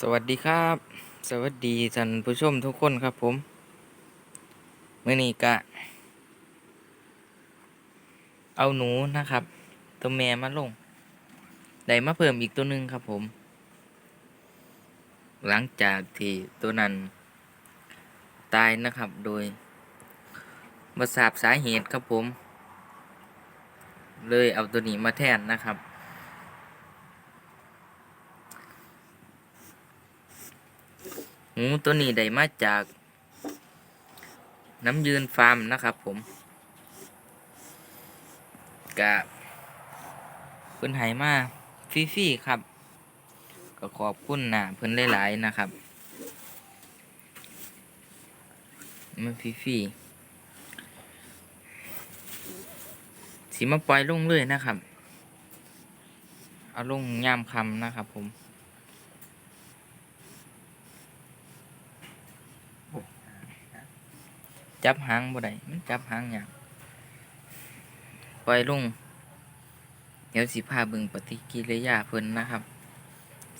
สวัสดีครับ สวัสดีท่านผู้ชมทุกคนครับผมเมื่อนี้กะ เอาหนูนะครับ ตัวแม่มาลง ได้มาเพิ่มอีกตัวหนึ่งครับผม หลังจากที่ตัวนั้น ตายนะครับโดยมาทราบสาเหตุครับผม เลยเอาตัวนี้มาแทนนะครับ หูตัวนี้ได้มาจาก น้ำยืนฟาร์มนะครับผมกะเพิ่นให้มาฟรีๆครับ ก็ขอบคุณนะเพิ่นหลายๆนะครับมันฟรีๆสีมาปล่อยลงเลยนะครับ เอาลงยามคำนะครับผม จับหางบ่ได้มันจับหางยากปล่อยลงเดี๋ยวสิพาเบิ่งปฏิกิริยาเพิ่นนะครับ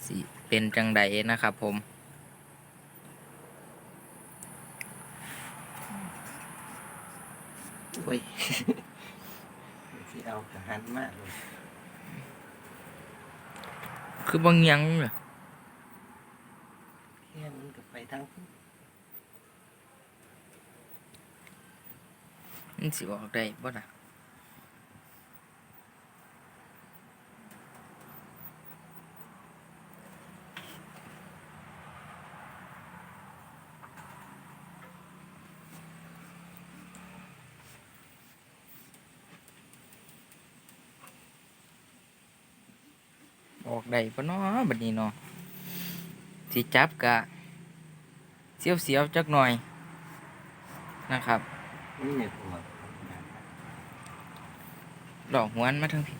สิเป็นจังใดนะครับผมโอ้ยสิเอากระหันมากเลยคือบางยังเหรอแค่มันก็ไปทางพุ่น มันสิออกได้บ่ล่ะออกได้ปะเนาะบัดนี้เนาะสิจับกะเสียวๆจักหน่อยนะครับ นี่เนี่ยผมว่า ดอกหวนมาทั้งผิด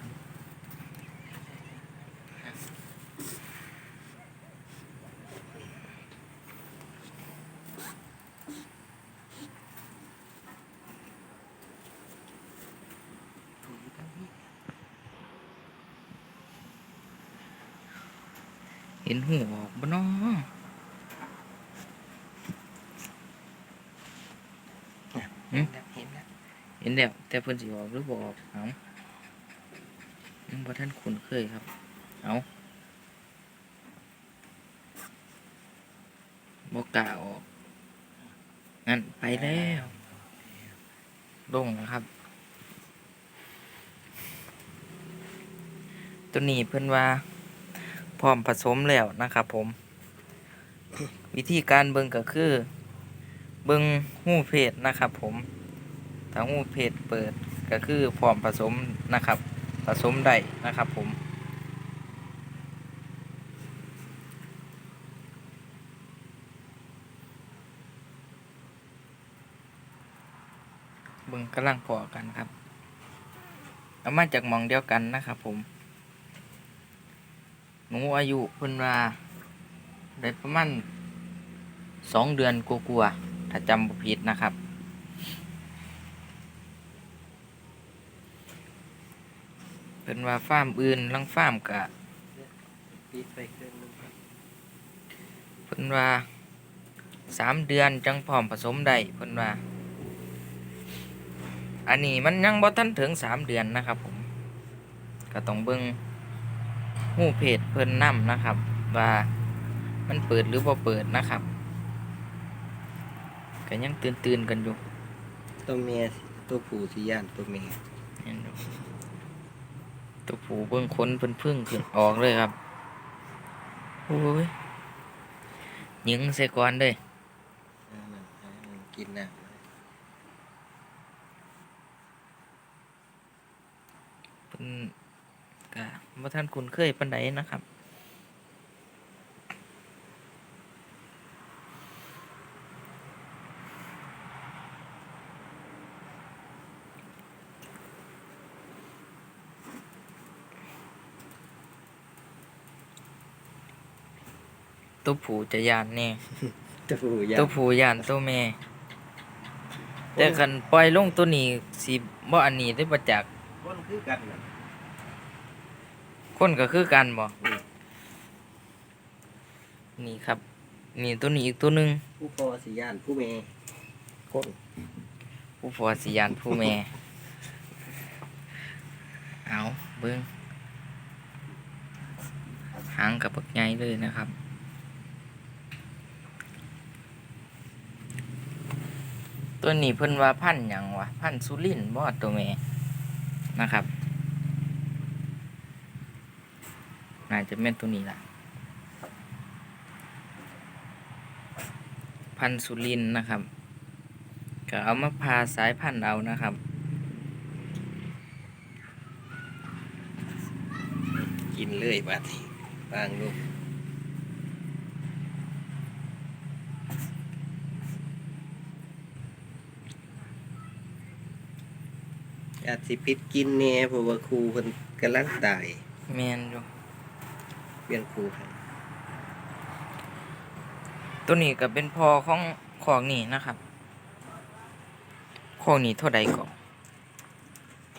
เห็นหูออกบ่เนาะเห็นแล้วเห็นแล้วเห็นแล้ว แต่เพิ่นสิออกหรือบ่ออกเอาอืม บ่ท่านคุ้นเคยครับ เอาบ่กล้าออกงั้นไปแล้วลงนะครับ ตัวนี้เพิ่นว่า พร้อมผสมแล้วนะครับผม วิธีการเบิ่งก็คือ เบิ่งหูเพศนะครับผม ถ้าหูเพศเปิดก็คือพร้อมผสมนะครับ สมได้นะครับผมเบิ่งกำลังพอกันครับ เอามาจากมองเดียวกันนะครับผม หนูอายุเพิ่นว่าได้ประมาณสองเดือนกลัวๆถ้าจำผิดนะครับ เป็นว่าฟาร์มอื่นลังฟาร์มกะปิดไปเครื่องนึงครับเพิ่นว่าสามเดือนจังพร้อมผสมได้เพิ่นว่า อันนี้มันยังบ่ทันถึงสามเดือนนะครับผมก็ต้องเบิ่งหูเพจเพิ่นนํนะครับ ว่ามันเปิดหรือบ่เปิดนะครับก็ยังตื่นๆกันอยู่ ตัวเมียตัวผู้สิย่านตัวเมียเห็นอยู่ ตัวผูเบิ่งค้นเพิ่นพึ่งขึ้นออกเลยครับโอ้ยยิงใส่ก่อนเลยอ่านั่นอ่ามันกินน้เพิ่นก็บ่ท่านคุ้นเคยปานใดนะครับ ตัวผูจะยานแน่ำตัวผู้ย่านตัวผูยานตัวแม่ แต่คันปล่อยลงตัวนี้สิบ่อันนี้ได้ประจักษ์คนคือกันน่ะคนก็คือกันบ่อืมนี่ครับ นี่ตัวนี้อีกตัวหนึ่งผู้พอสิยานผู้เมก้นผู้พอสิยานผู้แม่ เอาเบิ้งหางกับปักใหญ่เลยนะครับ ตัวนี้เพิ่นว่าพันหยังวะพันสุรินทร์บ่ตัวแม่นะครับน่าจะเป็นตัวนี้ละพันสุรินนะครับก็เอามาพาสายพันธุ์เอานะครับกินเลยบาทีบางลูก อาจสิพิษกินแน่เพราะว่าครูเพิ่นกำลังตายแมนอยู่เปลี่ยนครูให้ตัวนี้ก็เป็นพอของของนี่นะครับ ของนี่เท่าใดก่อน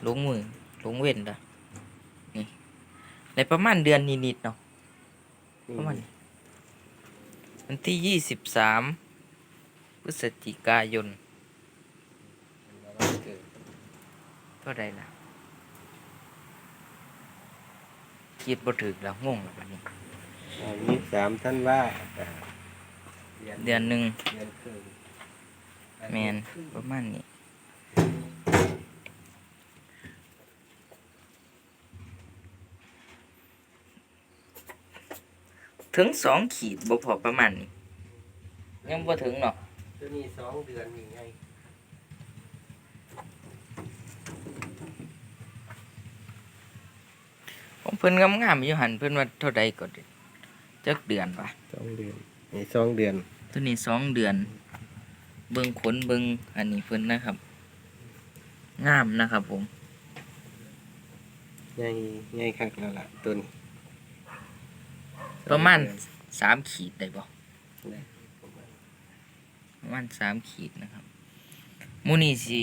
ลงมือลงเว้นด้ะนี่ในประมาณเดือนนิดๆเนาะประมาณนี้วันที่ยี่สิบสามพฤศจิกายน เกิด เท่าใดล่ะคิดบ่ถึกแล้วงงแล้วบัดนี้อันนี้สามท่านว่าอ่าเดือนหนึ่งเดือนครึ่งแมนประมาณนี้ถึงสองขีดบ่พอประมาณนี้ยังบ่ถึงเนาะตัวนี้สองเดือนนี่ไง ผมเพิ่นงามๆอยู่หันเพิ่นว่าเท่าใดก็ได้จักเดือนปะสองเดือนนี่สองเดือนตัวนี้สองเดือน เบิ่งขนเบิ่งอันนี้เพิ่นนะครับ งามนะครับผมใหญ่ใหญ่คักแล้วล่ะตัวนี้ประมาณสามขีดได้บ่ได้ประมาณสามขีดนะครับหมูนี่สิ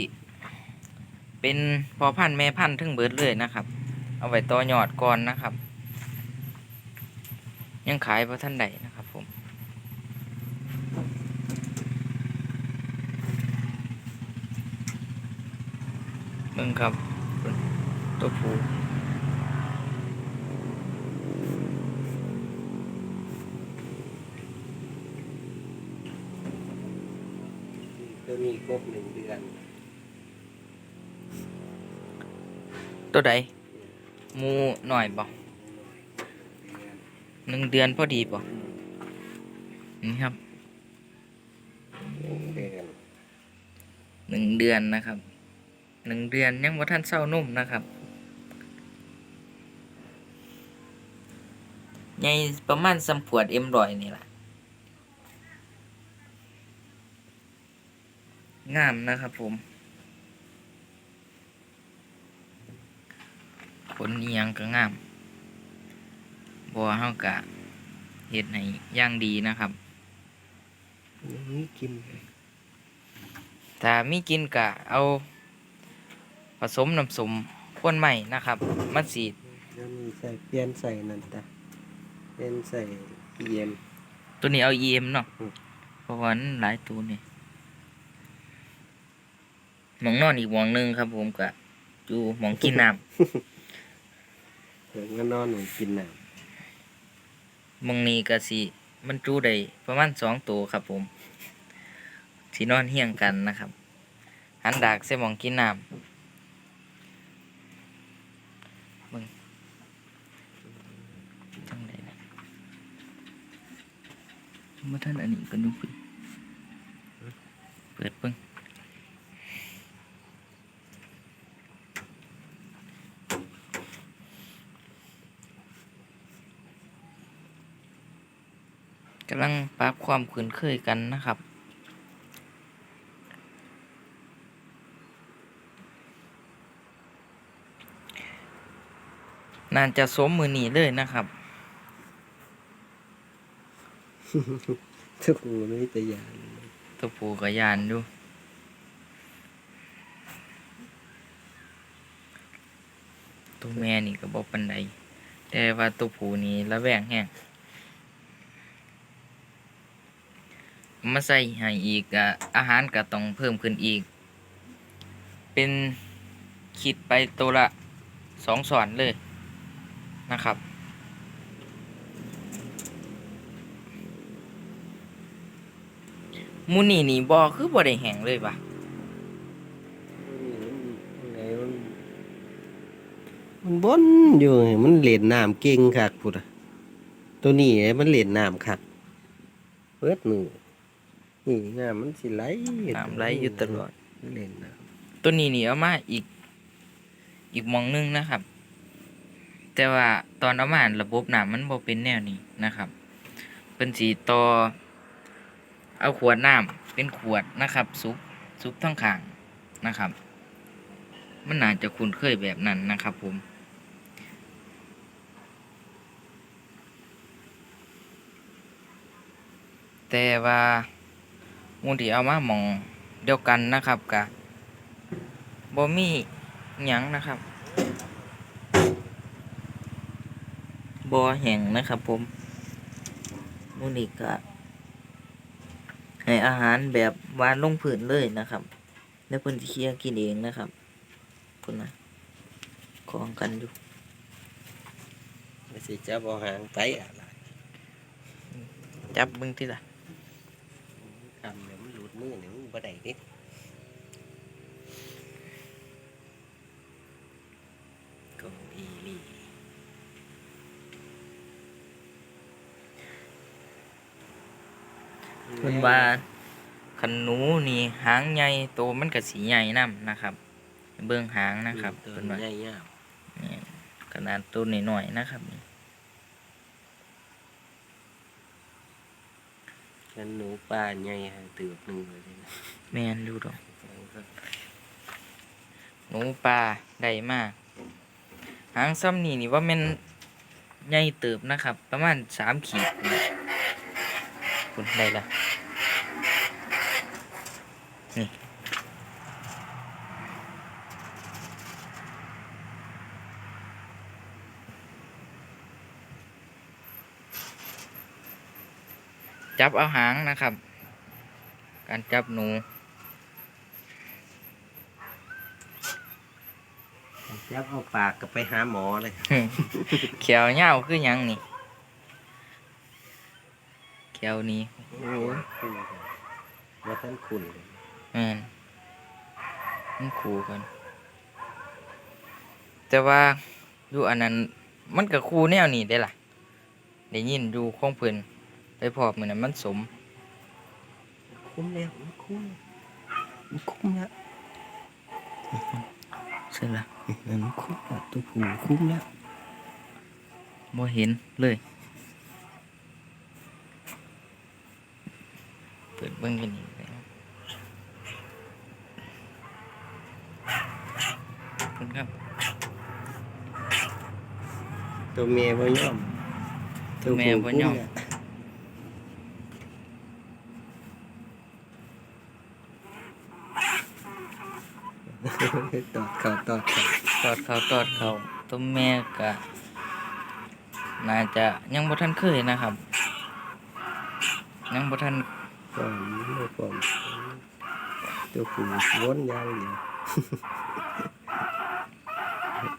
เป็นพอพันธุ์แม่พันธุ์ทึ่งเบิดเลยนะครับ เอาไว้ต่อยอดก่อนนะครับ ยังขายพระท่านใดนะครับผมเบิ่งครับ ตัวผู้ตัวนี้ครบหนึ่งเดือน ตัวใดห มูหน่อยบ่หนึ่งเดือนพอดีบ่นี่ครับหนึ่งเดือนหนึ่งเดือนนะครับหนึ่งเดือนยังว่าท่านเศร้านุ่มนะครับใหญ่ประมาณสำขวดเอ็มรอยนี่แหละงามนะครับผม ขนอียังก็งามบัวเฮากะเห็ดให้อย่างดีนะครับนี่กินถ้ามีกินกะเอาผสมน้ำสมข้นใหม่นะครับมาสีดแล้วมีใส่เปลี่ยนใส่นั่นตะเปลี่ยนใส่เย็มตัวนี้เอา EM เนาะอืมเพราะว่ามันหลายตัวนี่หมองนอนอีกหมองหนึงครับผมกะอยู่หมองกินน้ เพิ่นก็นอนหนูกินน้ำมองนี้กะสิมันจูได้ประมาณสองตัวครับผมสีนอนเฮียงกันนะครับ หันดากใส่หมองกินน้ำมึงจังไดนะมาท่านอันนี้กันดูเพิ่นเปิดเพิ่งกำลัง ปรับความคุ้นเคยกันนะครับนานจะสมมือหนีเลยนะครับำทุกอูนี่จะยานตัวผูกยานดูตัวแม่นี่ก็บอกปันไดแต่ว่าตัวผูนี่ระแวงแห้ง มาใส่ให้อีกอะอาหารก็ต้องเพิ่มขึ้นอีก เป็นคิดไปตัวละสองส่วนเลยนะครับ มูนี่นี่บอคือบ่ได้แห้งเลยปะมันมันบนอยู่ไงมันเหล่นน้ำเก่งคักพุดอะตัวนี้มันเหล่นน้ำคักเปิดมือ นี่น้ำมันสิไหลน้ำไหลอยู่ตลอดเล่นน้ตัวนี้นี่เอามาอีก อีกหมองหนึงนะครับ แต่ว่าตอนเอามาระบบน้ำมันบ่เป็นแนวนี้นะครับ เป็นสีต่อ เอาขวดน้ำเป็นขวดนะครับ ซุปซุปทั้งขางนะครับ มันน่าจะคุ้นเคยแบบนั้นนะครับผมแต่ว่า มูลที่เอามาหมองเดียวกันนะครับกะบ่มีหยังนะครับบ่แห้งนะครับ ผมมูลนี้ก็ให้อาหารแบบวานลงผืนเลยนะครับ แล้วเพิ่นสิเคลียร์กินเองนะครับคุณนะกองกันอยู่ำมันสิจับเอาหางไปอะไรจับเบิ่งที่ละ ทำเดี๋ยวมันหลุดมือเดี๋ยวมันบ่ได้ดิก็อีหลีเพิ่นว่าคันหนูนี่หางใหญ่โตมันก็สีใหญ่นํนะครับ เบิ่งหางนะครับตัวเพิ่นว่าใหญ่ยาวนี่ขนาดตัวน้อยๆนะครับนี่ กันหนูปลาใหญ่ให้เตือบหนึ่งเลยนะแม่นดูดอกหนูปลาได้มากหางซ้ำนี่นี่ว่าแม่นใหญ่เติบนะครับ ประมาณสามขีดคุณได้ละ จับเอาหางนะครับ การจับหนูจับเอาปากกับไปหาหมอเลยเขียวเหย้าคือหยังนี่เขียวนี้โอ้ยว่าท่านคุณเลยแม่นมันคู่กันแต่ว่าอยู่อันนั้น มันกับคู่แนวนี้ได้ล่ะ ได้ยินอยู่ของเพิ่น ไปพอบมือนั้นมันสม คุ้มแล้วมันคุ้มมันคุ้มแล้วใช่ละมันคุ้มแล้วตัวผู้คุ้มแล้วบ่เห็นเลย เปิดเบิ่งกันอีกแล้วขอบคุณครับ ตัวเมียบ่ยอมตัวแม่บ่ยอม ตอดเข่าตอดเข่าตอดเขาตอดเขาตัวแม่ก็น่าจะยังบ่ทันเคยนะครับ ยังบ่ทันก่อนไม่ก่อนตัวผู้วนยาวเดีย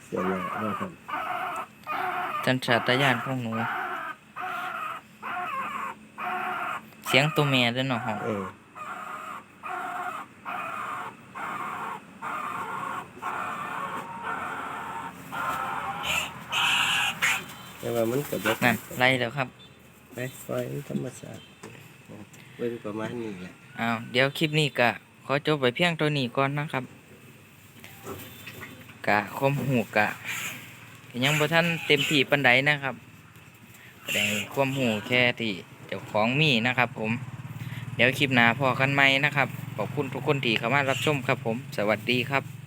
เสียแล้วนะครับจันชาตญาณของหนู เสียงตัวแม่เด้วยเนาะครับ เออ แต่ว่ามันก็บ่นั่นไล่แล้วครับไปปล่อยมันธรรมชาติเบิ่งประมาณนี้แหละอ้าวเดี๋ยวคลิปนี้ก็ขอจบไปเพียงเท่านี้ก่อนนะครับกะคมหูกะก็ยังบ่ทันเต็มที่ปานใดนะครับแสดงความหูแค่ที่เจ้าของมีนะครับ ผม เดี๋ยวคลิปหน้าพอกันไหมนะครับขอบคุณทุกคนที่เข้ามารับชมครับผม สวัสดีครับ